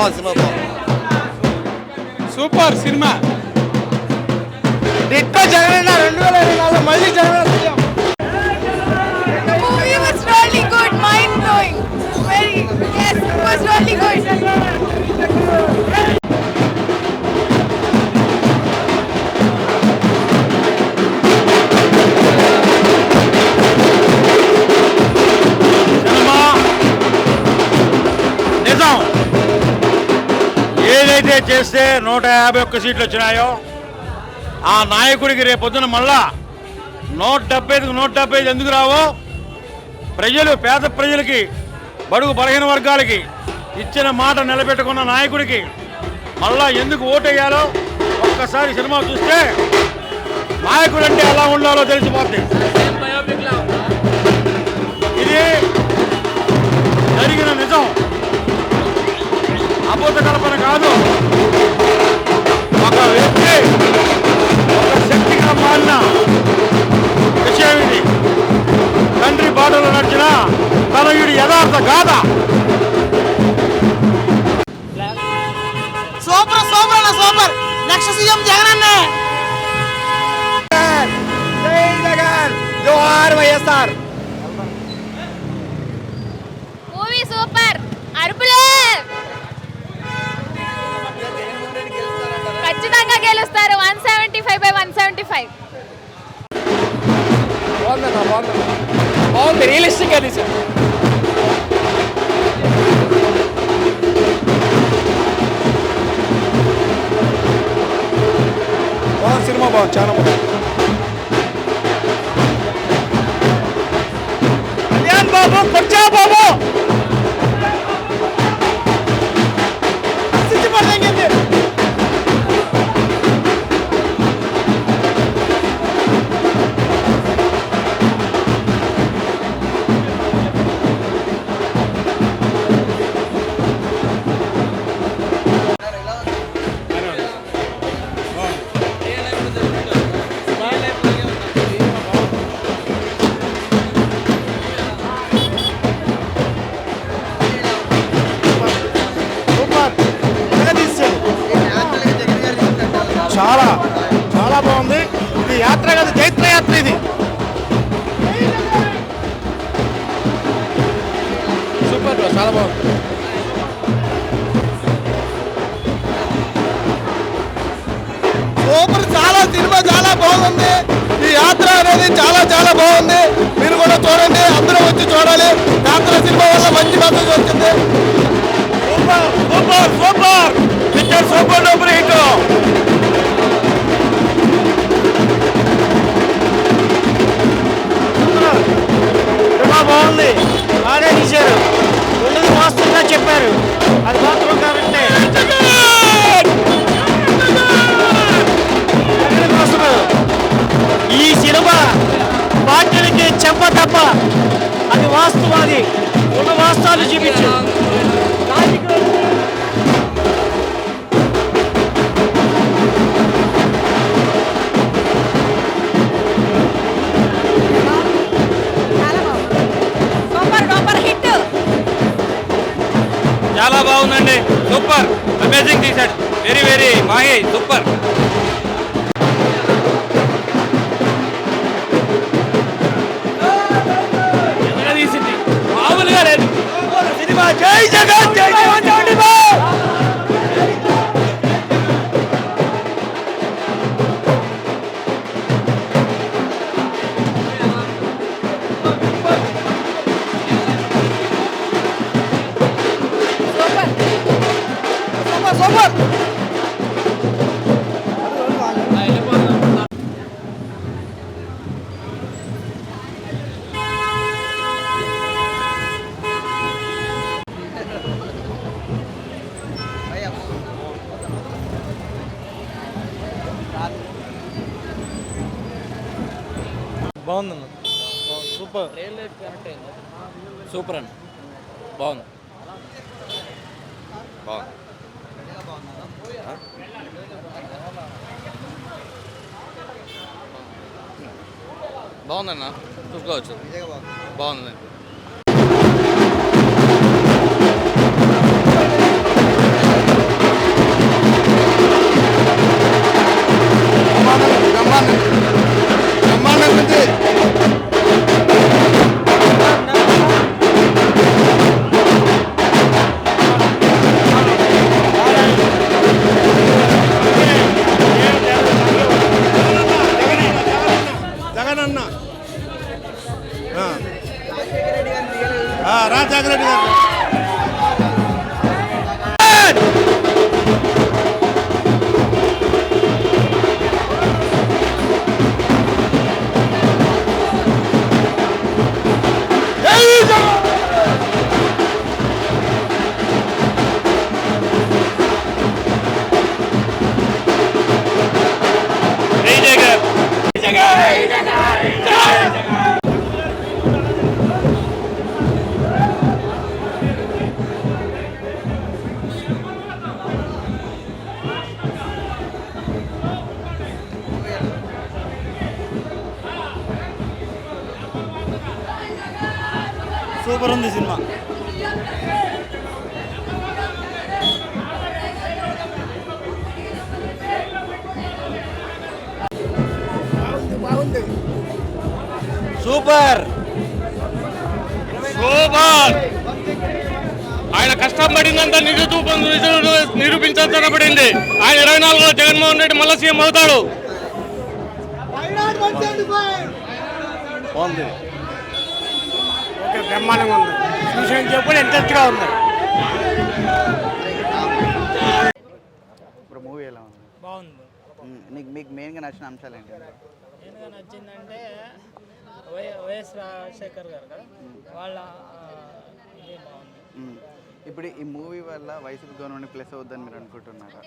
బాగుంది సినిమా బాగుంది super cinema ditto Jagan రెండు వేల ఇరవై నాలుగు మళ్ళీ Jagan. Very, yes, it was really good. చేస్తే నూట యాభై ఒక్క సీట్లు వచ్చినాయో. ఆ నాయకుడికి రేపొద్దున మళ్ళా నూట డెబ్బైకి నూట డెబ్బై ఐదు ఎందుకు రావో? ప్రజలు పేద ప్రజలకి బడుగు బలహీన వర్గాలకి ఇచ్చిన మాట నిలబెట్టుకున్న నాయకుడికి మళ్ళా ఎందుకు ఓటేయాలో? ఒక్కసారి సినిమా చూస్తే నాయకుడు అంటే ఎలా ఉండాలో తెలిసిపోద్ది. గాథ సూపర్ సూపర్ అన్న సూపర్. నెక్స్ట్ సీఎం జగన్ అన్నే. జై జగన్ జోహార్ వైఎస్ఆర్. Movie super. అరుపులే. ఖచ్చితంగా గెలుస్తారు. One seventy five by one seventy five. బాగుందన్న బాగుందన్న. బాగుంది రియలిస్టిక్ అది సార్ బాగుంది సూపర్ చాలా బాగుంది. సూపర్ చాలా సినిమా చాలా బాగుంది. ఈ యాత్ర అనేది చాలా చాలా బాగుంది. మీరు కూడా చూడండి అందరూ వచ్చి చూడాలి. యాత్ర సినిమా వల్ల మంచి మెసేజ్ వచ్చింది. Super super super. Picture super duper hit. Cinema బాగుంది. బాగా తీశారు. వాస్తవంగా చెప్పారు. అది మాత్రం కాదంటే. ఈ సినిమా పార్టీలకి చెప్ప తప్ప అది వాస్తవాది. ఉన్న వాస్తవాలు చూపించు. చాలా బాగుందండి. సూపర్. అమేజింగ్ తీశాడు. Very very Mahi super. తీసింది? మామూలుగా లేదు. సినిమా జై జగన్! బాగుందన్న. సూపర్. సూపర్ అన్న బాగుంది. బాగుంది. బాగుందన్న. చూసుకోవచ్చు బాగుంది Come on. రాజాగరెడ్డి గారు. సూపర్ ఉంది సినిమా. సూపర్. సూపర్. ఆయన కష్టం పడిందంతా నిరూపం నిరూపించబడింది. ఆయన ఇరవై నాలుగులో జగన్మోహన్ రెడ్డి మళ్ళీ సీఎం అవుతాడు. బాగుంది. బ్రహ్మాండంగా ఉంది. చూసిన చెప్పులు ఇంట్రెస్ట్గా ఉంది. ఇప్పుడు మూవీ ఎలా ఉంది? బాగుంది. నీకు మీకు మెయిన్గా నచ్చిన అంశాలు ఏంటి? ఎందుకు నచ్చిందంటే వైఎస్ రాజశేఖర్ గారు కదా? వాళ్ళ ఇది బాగుంది. ఇప్పుడు ఈ మూవీ వల్ల వైసీపీ గవర్నమెంట్ ప్లస్ అవుద్దని మీరు అనుకుంటున్నారా?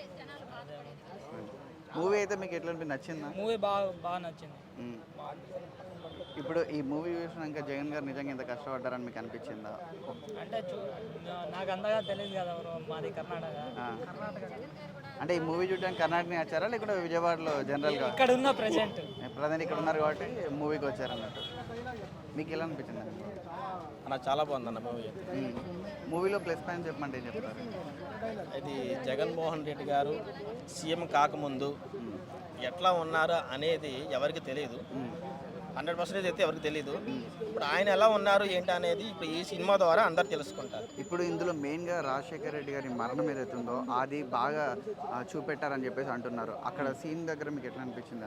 మూవీ అయితే మీకు ఎట్లా అనిపి- నచ్చిందా? మూవీ బాగా బాగా నచ్చింది. ఇప్పుడు ఈ మూవీ చూసినాక జగన్ గారు నిజంగా ఇంత కష్టపడ్డారని మీకు అనిపించిందా? అంటే నాకు అంతగా తెలియదు కదా మాది కర్ణాటక. అంటే ఈ మూవీ చూడడానికి కర్ణాటక వచ్చారా? లేకుంటే విజయవాడలో జనరల్గా ఇక్కడ ఉన్న ప్రెసెంట్ ప్రధాని ఇక్కడ ఉన్నారు కాబట్టి మూవీకి వచ్చారన్నట్టు. మీకు ఎలా అనిపించింది అన్న చాలా బాగుందన్న మూవీ మూవీలో ప్లస్ పాయింట్ చెప్పమంటే ఏం చెప్తారు? ఇది జగన్మోహన్ రెడ్డి గారు సీఎం కాకముందు ఎట్లా ఉన్నారు అనేది ఎవరికి తెలియదు. హండ్రెడ్ పర్సెంటేజ్ అయితే ఎవరికి తెలియదు ఇప్పుడు ఆయన ఎలా ఉన్నారు ఏంటి అనేది ఇప్పుడు ఈ సినిమా ద్వారా అందరు తెలుసుకుంటారు. ఇప్పుడు ఇందులో మెయిన్గా రాజశేఖర రెడ్డి గారి మరణం ఏదైతే ఉందో అది బాగా చూపెట్టారని చెప్పేసి అంటున్నారు. అక్కడ సీన్ దగ్గర మీకు ఎట్లా అనిపించింది?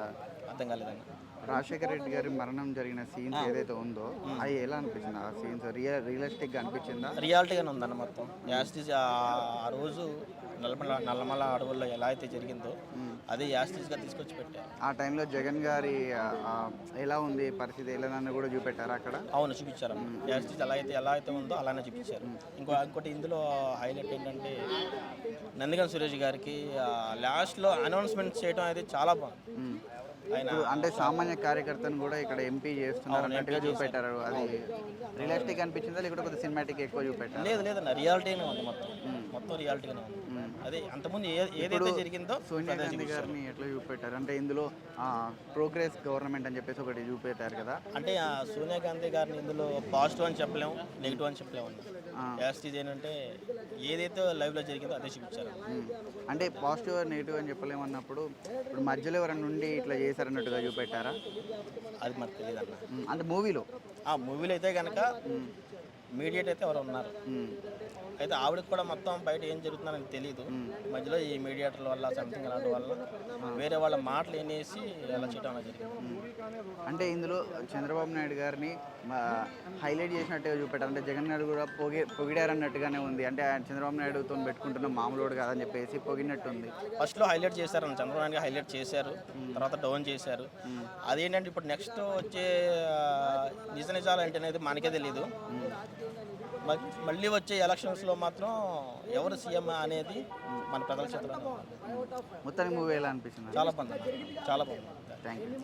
అర్థం కాలేదండి. రాజశేఖర రెడ్డి గారి మరణం జరిగిన సీన్స్ ఏదైతే ఉందో అది ఎలా అనిపించింది? ఆ సీన్స్ రియల్ రియలిస్టిక్గా అనిపించిందా? రియాలిటీగానే ఉందన్న మొత్తం. యాస్టీజ్ ఆ రోజు నల్లమల నల్లమల అడవుల్లో ఎలా అయితే జరిగిందో అదే యాస్టీజ్గా తీసుకొచ్చి పెట్టారు. ఆ టైంలో జగన్ గారి ఎలా ఉంది పరిస్థితి? ఎలా ఉందని కూడా చూపెట్టారు అక్కడ? అవును చూపించారు యాస్టీజ్ ఎలా అయితే ఎలా అయితే ఉందో అలానే చూపించారు. ఇంకో ఇంకోటి ఇందులో హైలైట్ ఏంటంటే నందిగం సురేష్ గారికి లాస్ట్లో అనౌన్స్మెంట్ చేయడం అనేది చాలా బాగుంది. అంటే సామాన్య కార్యకర్తను కూడా ఇక్కడ ఎంపీ చేస్తున్నారు అన్నట్టుగా చూపెట్టారు. అది రియలిస్టిక్ అనిపించిందా? లేకుంటే కొద్దిగా సినిమాటిక్ ఎక్కువ చూపెట్టారు? లేదు లేదన్న రియాలిటీనే ఉంది మొత్తం. మొత్తం రియాలిటీగానే ఉంది. అదే అంతకుముందు ఏదైతే జరిగిందో సోనియా అదే గాంధీ. గారిని ఎట్లా చూపెట్టారు? అంటే ఇందులో ప్రోగ్రెస్ గవర్నమెంట్ అని చెప్పేసి ఒకటి చూపెట్టారు కదా. అంటే సోనియా గాంధీ గారిని ఇందులో పాజిటివ్ అని చెప్పలేము నెగిటివ్ అని చెప్పలేము యాస్టీజ్ ఏంటంటే ఏదైతే లైవ్లో జరిగిందో అదే చూపించారు. అంటే పాజిటివ్ నెగిటివ్ అని చెప్పలేమన్నప్పుడు ఇప్పుడు మధ్యలో ఎవరైనా నుండి ఇట్లా చేశారన్నట్టుగా చూపెట్టారా? అది మనకు తెలియదు అన్న ఉమ్, అంటే మూవీలో ఆ మూవీలో అయితే కనుక మీడియేట్ అయితే ఎవరు ఉన్నారు. అయితే ఆవిడకి కూడా మొత్తం బయట ఏం జరుగుతుందని తెలియదు మధ్యలో ఈ మీడియేటర్ల వల్ల సంథింగ్ అలాంటి వల్ల వేరే వాళ్ళ మాటలు వినేసి అలా చేయడం జరిగింది. అంటే ఇందులో చంద్రబాబు నాయుడు గారిని హైలైట్ చేసినట్టుగా చూపెట్టారు. అంటే జగన్ గారు కూడా పొగి పొగిడారన్నట్టుగానే ఉంది. అంటే ఆయన చంద్రబాబు నాయుడుతో పెట్టుకుంటున్న మామూలుడు కాదని చెప్పేసి పొగినట్టు ఉంది ఫస్ట్లో హైలైట్ చేశారు. చంద్రబాబు నాయుడు హైలైట్ చేశారు. తర్వాత డౌన్ చేశారు. అదేంటంటే ఇప్పుడు నెక్స్ట్ వచ్చే నిజ నిజాలు ఏంటి అనేది మనకే తెలియదు మళ్ళీ వచ్చే ఎలక్షన్స్లో మాత్రం ఎవరు సీఎం అనేది మన ప్రజల చేతిలో. మొత్తానికి మూవీ ఎలా అనిపించింది? చాలా బాగుంది. చాలా బాగుంది. Thank you